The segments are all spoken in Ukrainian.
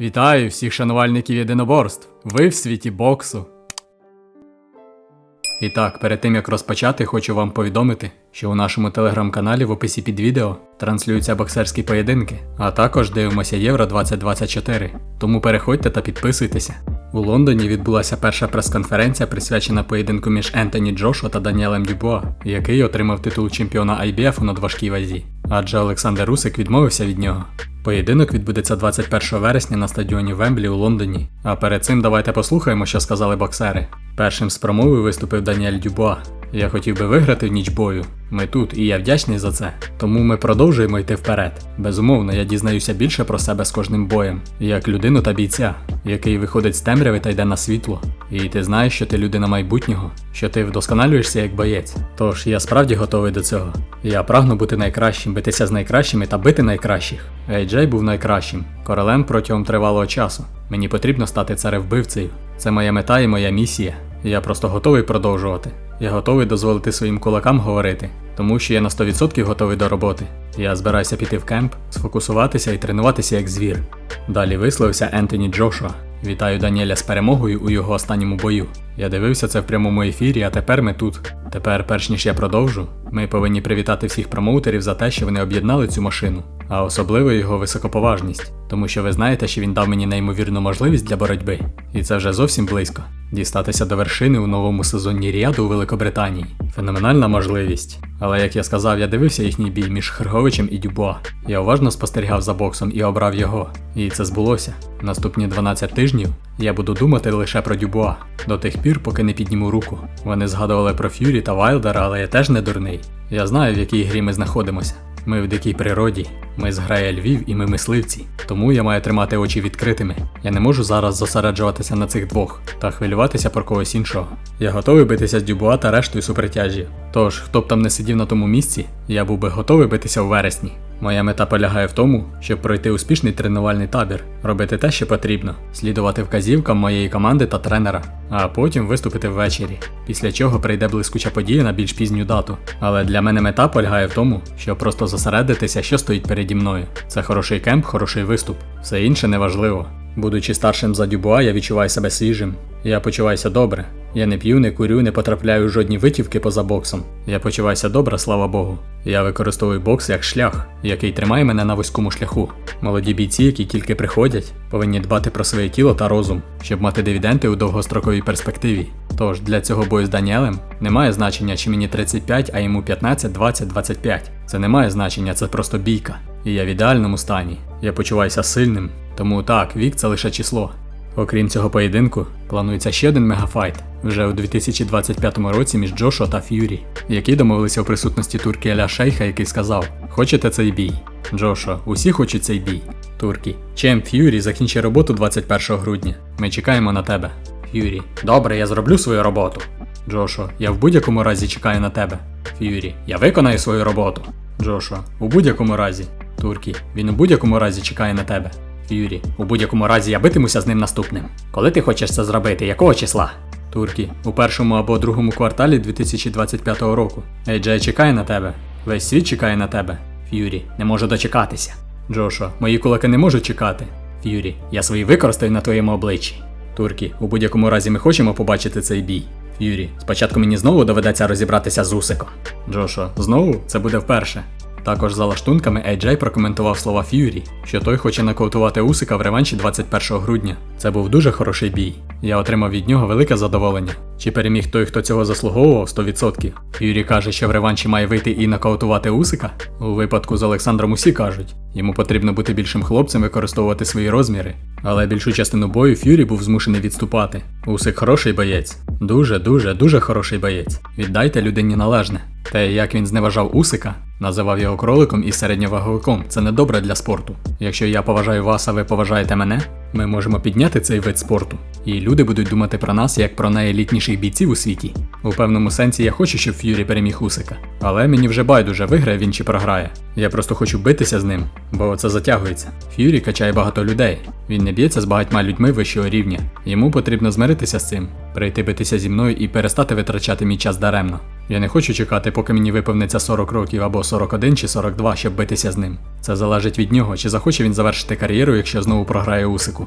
Вітаю всіх шанувальників єдиноборств. Ви в світі боксу. І так, перед тим як розпочати, хочу вам повідомити, що у нашому телеграм-каналі в описі під відео транслюються боксерські поєдинки, а також дивимося Євро 2024. Тому переходьте та підписуйтеся. У Лондоні відбулася перша прес-конференція, присвячена поєдинку між Ентоні Джошуа та Даніелем Дюбуа, який отримав титул чемпіона IBF у надважкій вазі, адже Олександр Русик відмовився від нього. Поєдинок відбудеться 21 вересня на стадіоні Вемблі у Лондоні. А перед цим давайте послухаємо, що сказали боксери. Першим з промовою виступив Даніель Дюбуа. Я хотів би виграти в ніч бою. Ми тут, і я вдячний за це. Тому ми продовжуємо йти вперед. Безумовно, я дізнаюся більше про себе з кожним боєм, як людину та бійця, який виходить з темряви та йде на світло. І ти знаєш, що ти людина майбутнього, що ти вдосконалюєшся як боєць. Тож я справді готовий до цього. Я прагну бути найкращим, битися з найкращими та бити найкращих. Ейджей був найкращим, королем протягом тривалого часу. Мені потрібно стати царевбивцею. Це моя мета і моя місія. Я просто готовий продовжувати. Я готовий дозволити своїм кулакам говорити, тому що я на 100% готовий до роботи. Я збираюся піти в кемп, сфокусуватися і тренуватися як звір. Далі висловився Ентоні Джошуа. Вітаю Даніеля з перемогою у його останньому бою. Я дивився це в прямому ефірі, а тепер ми тут. Тепер, перш ніж я продовжу, ми повинні привітати всіх промоутерів за те, що вони об'єднали цю машину, а особливо його високоповажність, тому що ви знаєте, що він дав мені неймовірну можливість для боротьби, і це вже зовсім близько. Дістатися до вершини у новому сезоні Ріаду у Великобританії. Феноменальна можливість. Але як я сказав, я дивився їхній бій між Херговичем і Дюбуа. Я уважно спостерігав за боксом і обрав його. І це збулося. Наступні 12 тижнів я буду думати лише про Дюбуа до тих пір, поки не підніму руку. Вони згадували про Ф'юрі та Вайлдера, але я теж не дурний. Я знаю, в якій грі ми знаходимося. Ми в дикій природі, ми зграє Львів і ми мисливці. Тому я маю тримати очі відкритими. Я не можу зараз зосереджуватися на цих двох та хвилюватися про когось іншого. Я готовий битися з Дюбуа та рештою супертяжі. Тож, хто б там не сидів на тому місці, я був би готовий битися у вересні. Моя мета полягає в тому, щоб пройти успішний тренувальний табір, робити те, що потрібно, слідувати вказівкам моєї команди та тренера, а потім виступити ввечері. Після чого прийде блискуча подія на більш пізню дату. Але для мене мета полягає в тому, щоб просто зосередитися, що стоїть переді мною. Це хороший кемп, хороший виступ. Все інше неважливо. Будучи старшим за Дюбуа, я відчуваю себе свіжим. Я почуваюся добре. Я не п'ю, не курю, не потрапляю у жодні витівки поза боксом. Я почуваюся добре, слава Богу. Я використовую бокс як шлях, який тримає мене на вузькому шляху. Молоді бійці, які тільки приходять, повинні дбати про своє тіло та розум, щоб мати дивіденди у довгостроковій перспективі. Тож для цього бою з Даніелем немає значення, чи мені 35, а йому 15, 20, 25. Це не має значення, це просто бійка. І я в ідеальному стані. Я почуваюся сильним. Тому так, вік це лише число. Окрім цього поєдинку, планується ще один мегафайт вже у 2025 році між Джошуа та Ф'юрі, які домовилися у присутності турки Аля Шейха, який сказав: Хочете цей бій? Джошуа, усі хочуть цей бій. Турки. Чемп Ф'юрі закінчить роботу 21 грудня. Ми чекаємо на тебе. Ф'юрі. Добре, я зроблю свою роботу. Джошуа, я в будь-якому разі чекаю на тебе. Ф'юрі. Я виконаю свою роботу. Джошуа. У будь-якому разі. Туркі. Він у будь-якому разі чекає на тебе. Ф'юрі. У будь-якому разі я битимуся з ним наступним. Коли ти хочеш це зробити? Якого числа? Туркі. У першому або другому кварталі 2025 року. Ейджей чекає на тебе. Весь світ чекає на тебе. Ф'юрі. Не можу дочекатися. Джошуа. Мої кулаки не можуть чекати. Ф'юрі. Я свої використаю на твоєму обличчі. Туркі. У будь-якому разі ми хочемо побачити цей бій. Ф'юрі. Спочатку мені знову доведеться розібратися з Усиком. Джошуа. Знову? Це буде вперше. Також за лаштунками AJ прокоментував слова Ф'юрі, що той хоче накоутувати Усика в реванші 21 грудня. Це був дуже хороший бій. Я отримав від нього велике задоволення. Чи переміг той, хто цього заслуговував 100%? Ф'юрі каже, що в реванші має вийти і нокаутувати Усика. У випадку з Олександром усі кажуть, йому потрібно бути більшим хлопцем, використовувати свої розміри. Але більшу частину бою Ф'юрі був змушений відступати. Усик хороший боєць. Дуже, дуже, дуже хороший боєць. Віддайте людині належне. Те, як він зневажав Усика, називав його кроликом і середньоваговиком, це не добре для спорту. Якщо я поважаю вас, а ви поважаєте мене, ми можемо підняти цей вид спорту, і люди будуть думати про нас як про найелітніших бійців у світі. У певному сенсі я хочу, щоб Ф'юрі переміг Усика, але мені вже байдуже виграє він чи програє. Я просто хочу битися з ним, бо це затягується. Ф'юрі качає багато людей. Він не б'ється з багатьма людьми вищого рівня. Йому потрібно змиритися з цим, прийти битися зі мною і перестати витрачати мій час даремно. Я не хочу чекати, поки мені виповниться 40 років або 41 чи 42, щоб битися з ним. Це залежить від нього, чи захоче він завершити кар'єру, якщо знову програє Усику.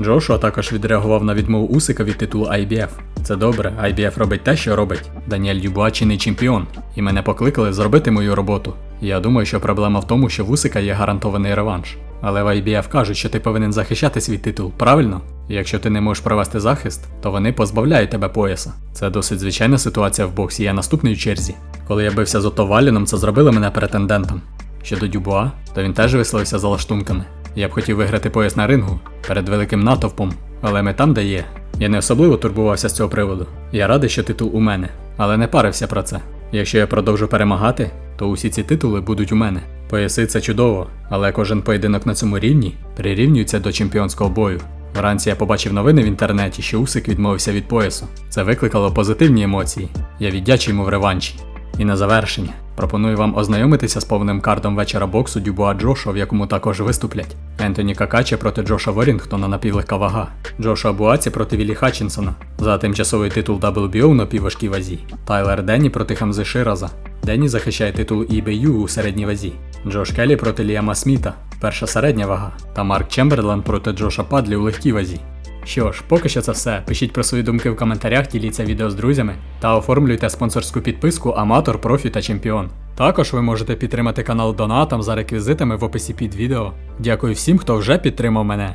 Джошуа також відреагував на відмову Усика від титулу IBF. Це добре, IBF робить те, що робить. Даніель Дюбуа чинний чемпіон, і мене покликали зробити мою роботу. Я думаю, що проблема в тому, що в Усика є гарантований реванш. Але в IBF кажуть, що ти повинен захищати свій титул, правильно? Якщо ти не можеш провести захист, то вони позбавляють тебе пояса. Це досить звичайна ситуація в боксі, я наступний у черзі. Коли я бився з Отто Валіном, це зробило мене претендентом. Щодо Дюбуа, то він теж висловився за лаштунками. Я б хотів виграти пояс на рингу перед великим натовпом, але ми там, де є. Я не особливо турбувався з цього приводу. Я радий, що титул у мене, але не парився про це. Якщо я продовжу перемагати, то усі ці титули будуть у мене. Пояси це чудово, але кожен поєдинок на цьому рівні прирівнюється до чемпіонського бою. Вранці я побачив новини в інтернеті, що Усик відмовився від поясу. Це викликало позитивні емоції. Я віддячу йому в реванші. І на завершення пропоную вам ознайомитися з повним картом вечора боксу Дюбуа Джошуа, в якому також виступлять Ентоні Какаче проти Джоша Ворінгтона напівлегка вага, Джошуа Буаці проти Віллі Хатчинсона за тимчасовий титул WBO у напівважкій вазі, Тайлер Денні проти Хамзи Шираза. Денні захищає титул EBU у середній вазі, Джош Келлі проти Ліама Сміта, перша середня вага, та Марк Чемберлен проти Джоша Падлі у легкій вазі. Що ж, поки що це все. Пишіть про свої думки в коментарях, діліться відео з друзями та оформлюйте спонсорську підписку Аматор, Профі та Чемпіон. Також ви можете підтримати канал донатом за реквізитами в описі під відео. Дякую всім, хто вже підтримав мене.